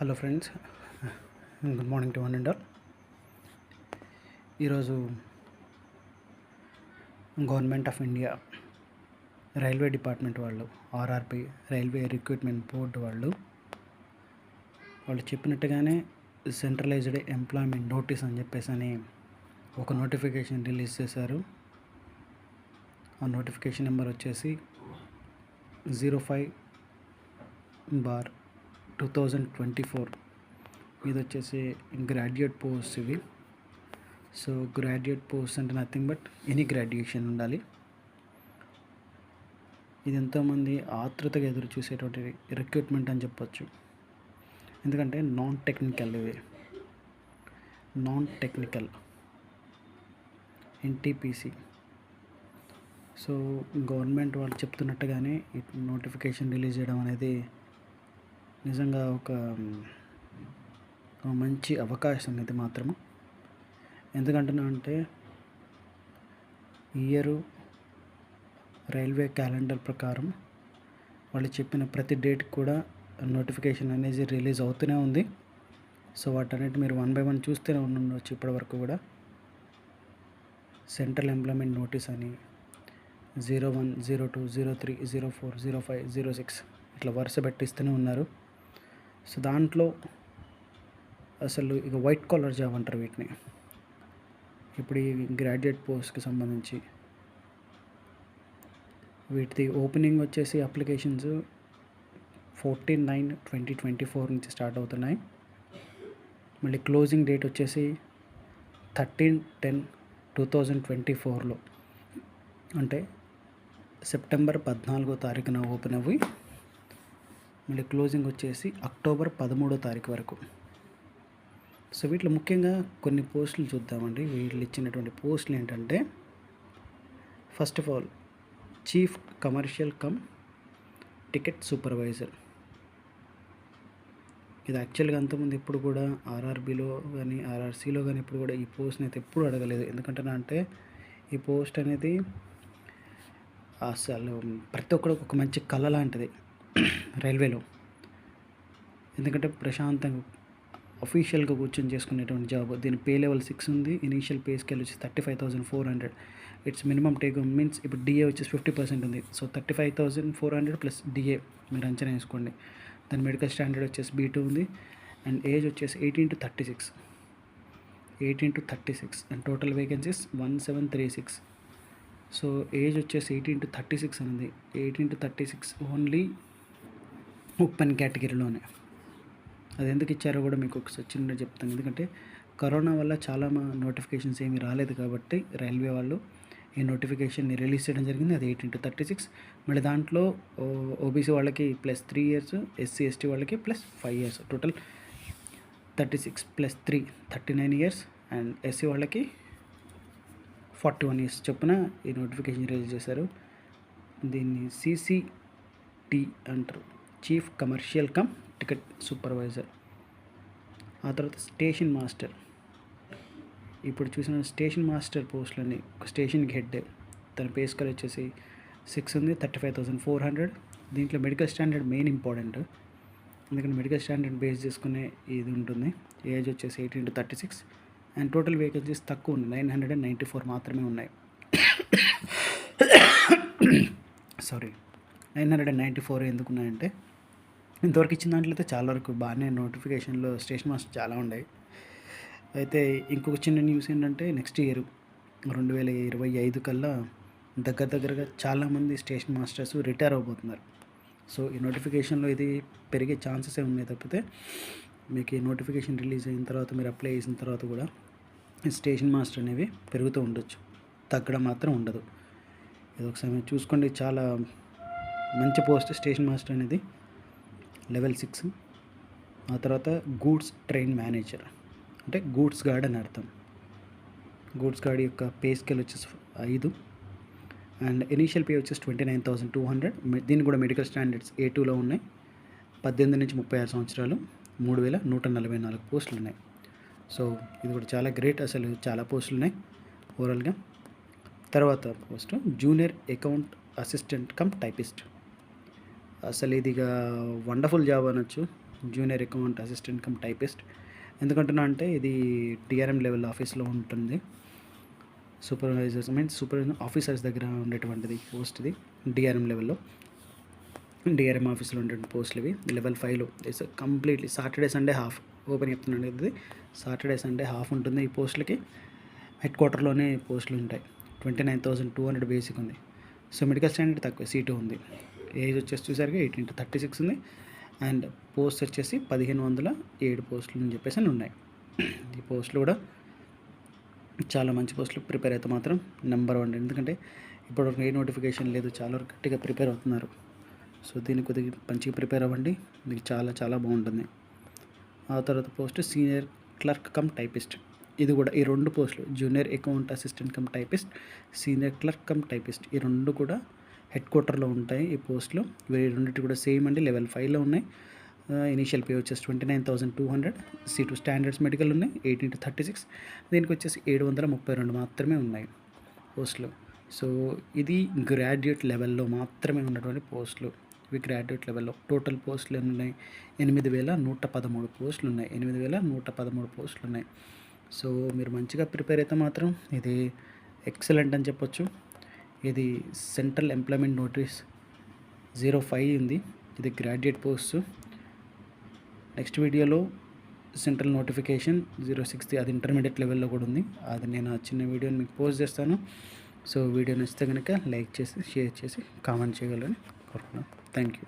Hello friends good morning to one and all. ఈరోజు government of India railway department వాళ్ళు RRP railway recruitment board వాళ్ళు వాళ్ళు చెప్పినట్టుగానే centralised employment notice అని చెప్పేసి అని ఒక నోటిఫికేషన్ రిలీజ్ చేశారు. ఆ నోటిఫికేషన్ నెంబర్ వచ్చేసి zero five bar two thousand twenty four ఇది వచ్చేసి గ్రాడ్యుయేట్ పోస్ట్ ఇవి సో గ్రాడ్యుయేట్ పోస్ట్ అంటే నథింగ్ బట్ ఎనీ గ్రాడ్యుయేషన్ ఉండాలి. ఇది ఎంతోమంది ఆతృతగా ఎదురు చూసేటువంటి రిక్రూట్మెంట్ అని చెప్పొచ్చు. ఎందుకంటే నాన్ టెక్నికల్ ఇవి non technical NTPC so government వాళ్ళు చెప్తున్నట్టుగానే ఈ నోటిఫికేషన్ రిలీజ్ చేయడం అనేది నిజంగా ఒక మంచి అవకాశం ఇది మాత్రము. ఎందుకంటున్నా అంటే ఇయరు రైల్వే క్యాలెండర్ ప్రకారం వాళ్ళు చెప్పిన ప్రతి డేట్ కూడా నోటిఫికేషన్ అనేది రిలీజ్ అవుతూనే ఉంది. సో వాటన్నిటి మీరు వన్ బై వన్ చూస్తూనే ఉండొచ్చు ఇప్పటివరకు కూడా. సెంట్రల్ ఎంప్లాయ్మెంట్ నోటీస్ అని zero one zero two zero three zero four zero five zero six ఇట్లా వరుస పెట్టిస్తూనే ఉన్నారు. సో దాంట్లో అసలు ఇక వైట్ కాలర్ జాబ్ అంటారు వీటిని. ఇప్పుడు ఈ గ్రాడ్యుయేట్ పోస్ట్కి సంబంధించి వీటిది ఓపెనింగ్ వచ్చేసి applications fourteen nine twenty twenty four నుంచి స్టార్ట్ అవుతున్నాయి. మళ్ళీ క్లోజింగ్ డేట్ వచ్చేసి thirteen ten two thousand twenty ఫోర్లో. అంటే సెప్టెంబర్ పద్నాలుగో తారీఖున ఓపెన్ అవ్వి. మళ్ళీ క్లోజింగ్ వచ్చేసి అక్టోబర్ పదమూడో తారీఖు వరకు. సో వీటిలో ముఖ్యంగా కొన్ని పోస్టులు చూద్దామండి. వీళ్ళు ఇచ్చినటువంటి పోస్టులు ఏంటంటే first of all chief commercial cum ticket supervisor. ఇది యాక్చువల్గా అంతకుముందు ఎప్పుడు కూడా ఆర్ఆర్బీలో కానీ ఆర్ఆర్సీలో కానీ ఇప్పుడు కూడా ఈ పోస్ట్ని అయితే ఎప్పుడు అడగలేదు. ఎందుకంటే అంటే ఈ పోస్ట్ అనేది అసలు ప్రతి ఒక్కరికి ఒక మంచి కళ లాంటిది. రైల్వేలో. ఎందుకంటే ప్రశాంతంగా అఫీషియల్గా కూర్చొని చేసుకునేటువంటి జాబ్. దీని పే లెవెల్ సిక్స్ ఉంది. ఇనీషియల్ పే స్కేల్ వచ్చి thirty five thousand four hundred. It's minimum take means ఇప్పుడు డిఏ వచ్చేసి ఫిఫ్టీ పర్సెంట్ ఉంది. So thirty five thousand four hundred plus DA మీరు అంచనా వేసుకోండి. దాని మెడికల్ స్టాండర్డ్ వచ్చేసి బీ టూ ఉంది. అండ్ ఏజ్ వచ్చేసి eighteen to thirty six eighteen to thirty six and total vacancies one seven three six so age వచ్చేసి eighteen to thirty six అనేది eighteen to thirty six only open కేటగిరీలోనే. అది ఎందుకు ఇచ్చారో కూడా మీకు ఒకసారి చిన్న చెప్తాను. ఎందుకంటే కరోనా వల్ల చాలా మా నోటిఫికేషన్స్ ఏమీ రాలేదు కాబట్టి రైల్వే వాళ్ళు ఈ నోటిఫికేషన్ని రిలీజ్ చేయడం జరిగింది. అది ఎయిటీన్ టు థర్టీ సిక్స్. మళ్ళీ దాంట్లో ఓబీసీ వాళ్ళకి plus three years SC ST వాళ్ళకి plus five years. Total thirty six plus three thirty nine years. And SC వాళ్ళకి ఫార్టీ వన్ ఇయర్స్ చొప్పున ఈ నోటిఫికేషన్ రిలీజ్ చేశారు. దీన్ని సిసిటి అంటారు. Chief commercial cum ticket supervisor. ఆ తర్వాత స్టేషన్ మాస్టర్. ఇప్పుడు చూసిన స్టేషన్ మాస్టర్ పోస్టులన్నీ ఒక స్టేషన్కి హెడ్. తన పే స్కేల్ వచ్చేసి సిక్స్ ఉంది thirty five thousand four hundred. దీంట్లో మెడికల్ స్టాండర్డ్ మెయిన్ ఇంపార్టెంట్. ఎందుకంటే మెడికల్ స్టాండర్డ్ బేస్ చేసుకునే ఇది ఉంటుంది. ఏజ్ వచ్చేసి eighteen to thirty six. And total vacancies తక్కువ ఉంది nine hundred and ninety four మాత్రమే ఉన్నాయి. Sorry nine hundred and ninety four ఎందుకున్నాయంటే ఇంతవరకు ఇచ్చిన దాంట్లో అయితే చాలా వరకు బాగానే నోటిఫికేషన్లో స్టేషన్ మాస్టర్ చాలా ఉన్నాయి అయితే ఇంకొక చిన్న న్యూస్ ఏంటంటే నెక్స్ట్ ఇయర్ రెండు వేల ఇరవై ఐదు కల్లా దగ్గర దగ్గరగా చాలామంది స్టేషన్ మాస్టర్స్ రిటైర్ అవబోతున్నారు. సో ఈ నోటిఫికేషన్లో ఇది పెరిగే ఛాన్సెస్ ఉన్నాయి తప్పితే మీకు ఈ నోటిఫికేషన్ రిలీజ్ అయిన తర్వాత మీరు అప్లై చేసిన తర్వాత కూడా స్టేషన్ మాస్టర్ అనేవి పెరుగుతూ ఉండొచ్చు. తగ్గడం మాత్రం ఉండదు. ఇది ఒకసారి చూసుకోండి చాలా మంచి పోస్ట్ స్టేషన్ మాస్టర్ అనేది లెవెల్ సిక్స్. ఆ తర్వాత గూడ్స్ ట్రైన్ మేనేజర్. అంటే గూడ్స్ గార్డ్ అని అర్థం. గూడ్స్ గార్డ్ యొక్క పే స్కేల్ వచ్చేసి ఐదు. అండ్ ఇనీషియల్ పే వచ్చేసి twenty nine thousand two hundred. దీన్ని కూడా మెడికల్ స్టాండర్డ్స్ ఏ టూలో ఉన్నాయి? పద్దెనిమిది నుంచి ముప్పై ఆరు సంవత్సరాలు. మూడు వేల నూట నలభై నాలుగు పోస్టులు ఉన్నాయి. సో ఇది కూడా చాలా గ్రేట్. అసలు చాలా పోస్టులు ఉన్నాయి ఓవరాల్గా. తర్వాత post junior account assistant cum typist. అసలు ఇది వండర్ఫుల్ జాబ్ అనొచ్చు. Junior account assistant cum typist. ఎందుకంటున్నా అంటే ఇది టీఆర్ఎం లెవెల్ ఆఫీస్లో ఉంటుంది. సూపర్వైజర్స్ మీన్ సూపర్ ఆఫీసర్స్ దగ్గర ఉండేటువంటిది పోస్ట్ ఇది డిఆర్ఎం లెవెల్లో. డిఆర్ఎం ఆఫీస్లో ఉండేటువంటి పోస్టులు ఇవి. లెవెల్ ఫైవ్లో it's completely Saturday Sunday half open చెప్తున్నాను ఇది. సాటర్డే సండే హాఫ్ ఉంటుంది ఈ పోస్టులకి. హెడ్ క్వార్టర్లోనే పోస్టులు ఉంటాయి. Twenty nine thousand two hundred basic ఉంది. సో మెడికల్ స్టాండర్డ్ తక్కువ సీటు ఉంది. ఏజ్ వచ్చేసి చూసారుగా ఎయిటీన్ టు థర్టీ సిక్స్ ఉంది. అండ్ పోస్ట్ వచ్చేసి పదిహేను వందల ఏడు పోస్టులు అని చెప్పేసి అని ఉన్నాయి. ఈ పోస్టులు కూడా చాలా మంచి పోస్టులు ప్రిపేర్ అయితే మాత్రం నెంబర్ వన్. ఎందుకంటే ఇప్పటివరకు ఏ నోటిఫికేషన్ లేదు చాలా వరకు గట్టిగా ప్రిపేర్ అవుతున్నారు. సో దీనికి కొద్దిగా మంచిగా ప్రిపేర్ అవ్వండి. మీకు చాలా చాలా బాగుంటుంది. ఆ తర్వాత post senior clerk cum typist. ఇది కూడా ఈ రెండు పోస్టులు junior account assistant cum typist senior clerk cum typist. ఈ రెండు కూడా హెడ్ క్వార్టర్లో ఉంటాయి ఈ పోస్టులు. ఇవి రెండింటి కూడా సేమ్ అండి లెవెల్ ఫైవ్లో ఉన్నాయి. ఇనీషియల్ పే వచ్చేసి twenty nine thousand two hundred. C two standards medical ఉన్నాయి ఎయిటీన్ టు థర్టీ సిక్స్. దీనికి వచ్చేసి ఏడు వందల ముప్పై రెండు మాత్రమే ఉన్నాయి పోస్టులు. సో ఇది గ్రాడ్యుయేట్ లెవెల్లో మాత్రమే ఉన్నటువంటి పోస్టులు. ఇవి గ్రాడ్యుయేట్ లెవెల్లో. టోటల్ పోస్టులు ఎన్ని ఉన్నాయి? ఎనిమిది వేల నూట పదమూడు పోస్టులు ఉన్నాయి. ఎనిమిది వేల నూట పదమూడు పోస్టులు ఉన్నాయి. సో మీరు మంచిగా ప్రిపేర్ అయితే మాత్రం ఇది ఎక్సలెంట్ అని చెప్పొచ్చు. ఇది central employment notice zero five ఉంది. ఇది గ్రాడ్యుయేట్ పోస్ట్. నెక్స్ట్ వీడియోలో సెంట్రల్ నోటిఫికేషన్ జీరో సిక్స్టీ అది ఇంటర్మీడియట్ లెవెల్లో కూడా ఉంది. అది నేను ఆ చిన్న వీడియోని మీకు పోస్ట్ చేస్తాను. సో వీడియో నచ్చితే కనుక లైక్ చేసి షేర్ చేసి కామెంట్ చేయగలరని కోరుకున్నాను థ్యాంక్ యూ.